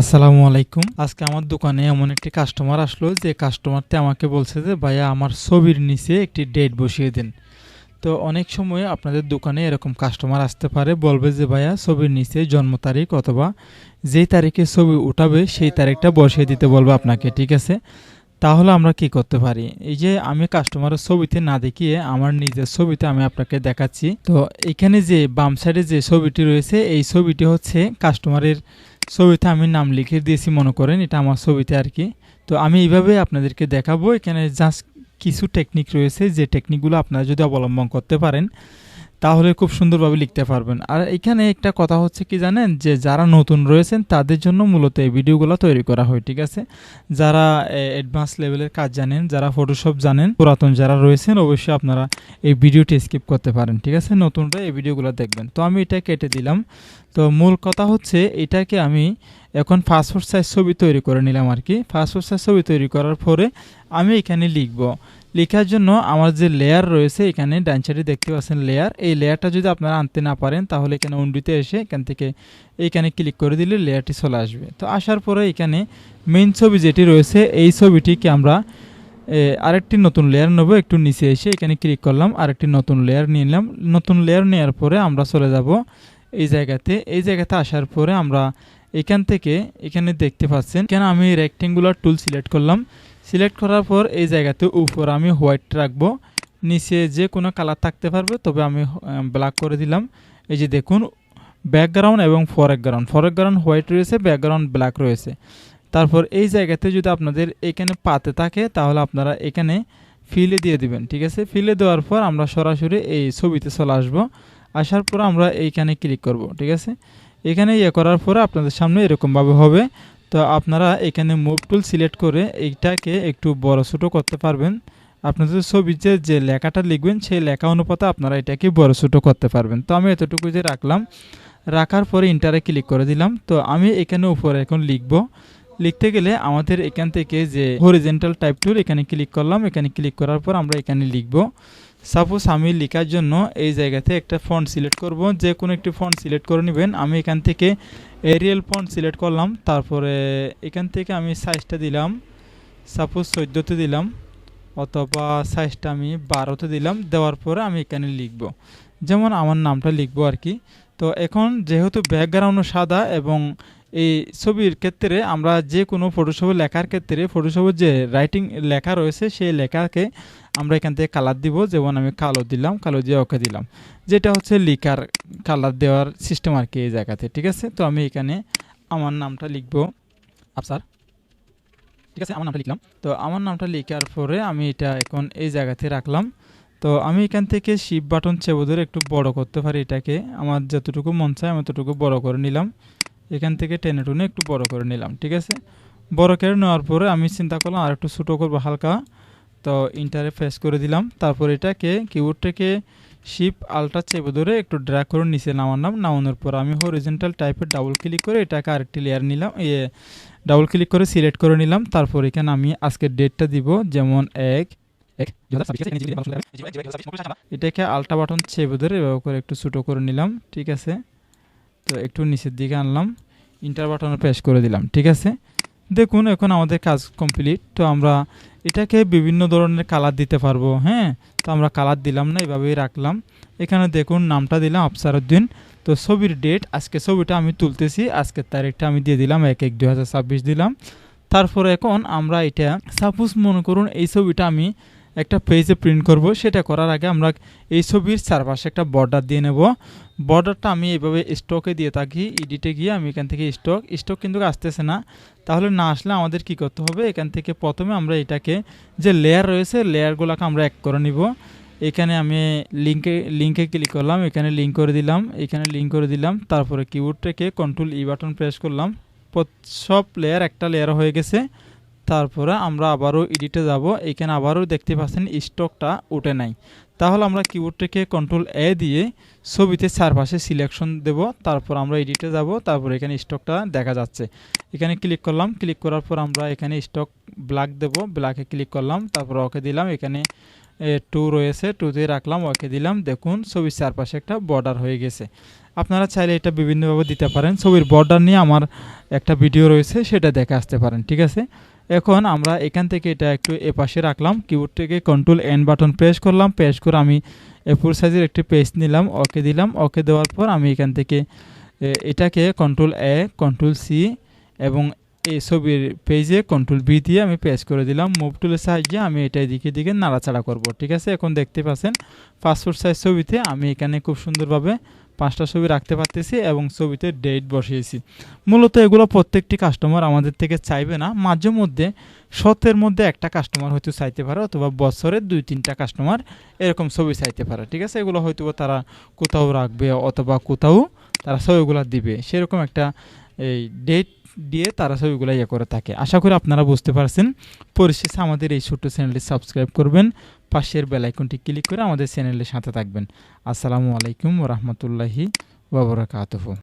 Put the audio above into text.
আসসালামু আলাইকুম। আজকে আমার দোকানে এমন একটি কাস্টমার আসলো, যে কাস্টমারটি আমাকে বলছে যে, ভাইয়া, আমার ছবির নিচে একটি ডেট বসিয়ে দিন। তো অনেক সময় আপনাদের দোকানে এরকম কাস্টমার আসতে পারে, বলবে যে, ভাইয়া, ছবির নিচে জন্ম তারিখ অথবা যেই তারিখে ছবি উঠাবে, সেই তারিখটা বসিয়ে দিতে বলবে আপনাকে, ঠিক আছে? তাহলে আমরা কি করতে পারি? এই যে আমি কাস্টমারের ছবিতে না দেখিয়ে আমার নিজের ছবিতে আমি আপনাকে দেখাচ্ছি। তো এখানে যে বাম সাইডে যে ছবিটি রয়েছে, এই ছবিটি হচ্ছে কাস্টমারের ছবিতে আমি নাম লিখে দিয়েছি, মনে করেন, এটা আমার ছবিতে আর কি। তো আমি এইভাবে আপনাদেরকে দেখাবো, এখানে জাস্ট কিছু টেকনিক রয়েছে, যে টেকনিকগুলো আপনারা যদি অবলম্বন করতে পারেন। তাহলে খুব সুন্দরভাবে লিখতে পারবেন। আর এখানে একটা কথা হচ্ছে কি জানেন? যে যারা নতুন রয়েছেন, তাদের জন্য মূলত এই ভিডিওগুলো তৈরি করা হয়, ঠিক আছে? যারা অ্যাডভান্স লেভেলের কাজ জানেন, যারা ফটোশপ জানেন, পুরাতন যারা রয়েছেন, অবশ্যই আপনারা এই ভিডিওটি স্কিপ করতে পারেন, ঠিক আছে? নতুনরা এই ভিডিওগুলো দেখবেন। তো আমি এটা কেটে দিলাম। তো মূল কথা হচ্ছে, এটাকে আমি এখন পাসপোর্ট সাইজ ছবি তৈরি করে নিলাম আর কি। পাসপোর্ট সাইজ ছবি তৈরি করার পরে আমি এখানে লিখব লেখার জন্য আমার যে লেয়ার রয়েছে, এখানে ডান দেখতে পাচ্ছেন লেয়ার এই লেয়ারটা যদি আপনারা আনতে না পারেন, তাহলে এখানে উন্ডিতে এসে এখান থেকে এইখানে ক্লিক করে দিলে লেয়ারটি চলে আসবে। তো আসার পরে এখানে মেইন ছবি যেটি রয়েছে, এই ছবিটিকে আমরা আরেকটি নতুন লেয়ার নেব। একটু নিচে এসে এখানে ক্লিক করলাম, আরেকটি নতুন লেয়ার নিয়ে নিলাম। নতুন লেয়ার নেওয়ার পরে আমরা চলে যাব এই জায়গাতে। এই জায়গাতে আসার পরে আমরা এখান থেকে এখানে দেখতে পাচ্ছেন, এখানে আমি রেক্টেঙ্গুলার টুল সিলেক্ট করলাম। সিলেক্ট করার পর এই জায়গাতে উপর আমি হোয়াইট রাখব। নিচে যে কোনো কালার থাকতে পারবে, তবে আমি ব্ল্যাক করে দিলাম। এই যে দেখুন ব্যাকগ্রাউন্ড এবং ফরেকগ্রাউন্ড ফরেকগ্রাউন্ড হোয়াইট রয়েছে ব্যাকগ্রাউন্ড ব্ল্যাক রয়েছে। তারপর এই জায়গাতে যদি আপনাদের এখানে পাতে থাকে, তাহলে আপনারা এখানে ফিলে দিয়ে দিবেন, ঠিক আছে? ফিলে দেওয়ার পর আমরা সরাসরি এই ছবিতে চলে আসব। আসার পর আমরা এইখানে ক্লিক করব, ঠিক আছে? এখানে ইয়ে করার পরে আপনাদের সামনে এরকমভাবে হবে। তো আপনারা এখানে মুভ টুল সিলেক্ট করে এইটাকে একটু বড় ছোটো করতে পারবেন। আপনাদের ছবিতে যে লেখাটা লিখবেন, সেই লেখা অনুপাতে আপনারা এটাকে বড় ছোটো করতে পারবেন। তো আমি এতটুকু যে রাখলাম, রাখার পরে ইন্টারে ক্লিক করে দিলাম। তো আমি এখানে উপরে এখন লিখব। লিখতে গেলে আমাদের এখান থেকে যে হরিজেন্টাল টাইপ টুল এখানে ক্লিক করলাম। এখানে ক্লিক করার পর আমরা এখানে লিখব। সাপোজ আমি লেখার জন্য এই জায়গাতে একটা ফন্ট সিলেক্ট করব, যে কোনো একটি ফন্ট সিলেক্ট করে নেবেন। আমি এখান থেকে এরিয়াল ফন্ট সিলেক্ট করলাম, তারপরে এখান থেকে আমি সাইজটা দিলাম সাপোজ চোদ্দোতে দিলাম, অথবা সাইজটা আমি বারোতে দিলাম, দেওয়ার পরে আমি এখানে লিখব। যেমন আমার নামটা লিখব আর কি। তো এখন যেহেতু ব্যাকগ্রাউন্ড সাদা এবং এই ছবির ক্ষেত্রে আমরা যে কোনো ফটোশপে লেখার ক্ষেত্রে ফটোশপের যে রাইটিং লেখা রয়েছে, সেই লেখাকে আমরা এখান থেকে কালার দিব। যেমন আমি কালো দিলাম, কালো দিয়ে ওকে দিলাম। যেটা হচ্ছে লিখার কালার দেওয়ার সিস্টেম আর কি এই জায়গাতে, ঠিক আছে? তো আমি এখানে আমার নামটা লিখব। আফসার ঠিক আছে, আমার নামটা লিখলাম। তো আমার নামটা লেখার পরে আমি এটা এখন এই জায়গাতে রাখলাম। তো আমি এখান থেকে শিপ বাটন চেপে ধরে একটু বড় করতে পারি এটাকে। আমার যতটুকু মন চায় আমি ততটুকু বড় করে নিলাম। এখান থেকে টেনে টুনে একটু বড় করে নিলাম, ঠিক আছে? বড় করে নেওয়ার পরে আমি চিন্তা করলাম আর একটু ছোটো করব হালকা। তো ইন্টারে ফেস করে দিলাম, তারপর এটাকে কিবোর্ড থেকে শিপ আলটা চেপে ধরে একটু ড্র্যাগ করে নিচে নামালাম নামানোর পর আমি হরিজেন্টাল টাইপের ডাবল ক্লিক করে এটাকে আরেকটি লেয়ার নিলাম ইয়ে ডাবল ক্লিক করে সিলেক্ট করে নিলাম, তারপর এখানে আমি আজকের ডেটটা দিব যেমন এক এটাকে আলটা বাটন চেপে ধরে এভাবে করে একটু ছোটো করে নিলাম, ঠিক আছে? তো একটু নিচের দিকে আনলাম ইন্টার বাটনে প্রেস করে দিলাম, ঠিক আছে? দেখুন, এখন আমাদের কাজ কমপ্লিট তো আমরা এটাকে বিভিন্ন ধরনের কালার দিতে পারব হ্যাঁ? তো আমরা কালার দিলাম না, এভাবেই রাখলাম। এখানে দেখুন, নামটা দিলাম আফসারউদ্দিন। তো ছবির ডেট আজকে ছবিটা আমি তুলতেছি, আজকের তারিখটা আমি দিয়ে দিলাম এক এক ছাব্বিশ দিলাম। তারপরে এখন আমরা এটা সাপোজ মনে করুন, এই ছবিটা আমি একটা পেজে প্রিন্ট করব, সেটা করার আগে আমরা এই ছবির চারপাশে একটা বর্ডার দিয়ে নেব। বর্ডারটা আমি এইভাবে স্টকে দিয়ে থাকি ইডিটে গিয়ে আমি এখান থেকে স্টক স্টক কিন্তু আসতেছে না। তাহলে না আসলে আমাদের কি করতে হবে? এখান থেকে প্রথমে আমরা এটাকে যে লেয়ার রয়েছে লেয়ারগুলোকে আমরা এক করে নিব। এখানে আমি লিঙ্কে লিঙ্কে ক্লিক করলাম, এখানে লিঙ্ক করে দিলাম, এখানে লিঙ্ক করে দিলাম, তারপরে কিবোর্ড থেকে কন্ট্রোল ই বাটন প্রেস করলাম। সব লেয়ার একটা লেয়ার হয়ে গেছে। তারপরে আমরা আবারও এডিটে যাব। এখানে আবারও দেখতে পাচ্ছেন স্টকটা উঠে নাই। তাহলে আমরা কিবোর্ড থেকে কন্ট্রোল এ দিয়ে ছবিতে চারপাশে সিলেকশন দেব। তারপর আমরা এডিটে যাব। তারপর এখানে স্টকটা দেখা যাচ্ছে। এখানে ক্লিক করলাম। ক্লিক করার পর আমরা এখানে স্টক ব্ল্যাক দেবো ব্ল্যাকে ক্লিক করলাম, তারপর ওকে দিলাম, এখানে টু রয়েছে টুতে রাখলাম, ওকে দিলাম, দেখুন, ছবির চারপাশে একটা বর্ডার হয়ে গেছে। আপনারা চাইলে এটা বিভিন্নভাবে দিতে পারেন, ছবির বর্ডার নিয়ে আমার একটা ভিডিও রয়েছে, সেটা দেখে আসতে পারেন, ঠিক আছে? এখন আমরা এখান থেকে এটা একটু এ পাশে রাখলাম কিবোর্ড থেকে কন্ট্রোল এন বাটন প্রেস করলাম প্রেস করে আমি এফোর সাইজের একটি পেজ নিলাম, ওকে দিলাম, ওকে দেওয়ার পর আমি এখান থেকে এটাকে কন্ট্রোল এ কন্ট্রোল সি এবং এই ছবির পেজে কন্ট্রোল বি দিয়ে আমি পেজ করে দিলাম। মুভ টুলের সাহায্যে আমি এটা এদিকে দিকে নাড়াচাড়া করব, ঠিক আছে? এখন দেখতে পাচ্ছেন পাসপোর্ট সাইজ ছবিতে আমি এখানে খুব সুন্দরভাবে পাঁচটা ছবি রাখতে পারতেছি এবং ছবিতে ডেট বসিয়েছি। মূলত এগুলো প্রত্যেকটি কাস্টমার আমাদের থেকে চাইবে না। মাঝে মধ্যে শতের মধ্যে একটা কাস্টমার হয়তো চাইতে পারে অথবা বছরের দুই, তিনটা কাস্টমার এরকম ছবি চাইতে পারে, ঠিক আছে? এগুলো হয়তো তারা কোথাও রাখবে অথবা কোথাও তারা ছবিগুলো দিবে। সেরকম একটা এই ডেট দিয়ে তারা ছবিগুলো ইয়ে করে থাকে। আশা করি আপনারা বুঝতে পারছেন। পরিশেষে আমাদের এই ছোট্ট চ্যানেলটি সাবস্ক্রাইব করবেন। পাশের বেলাইকনটি ক্লিক করে আমাদের চ্যানেলের সাথে থাকবেন। আসসালামু আলাইকুম রহমতুল্লাহি ওবরাকাতহ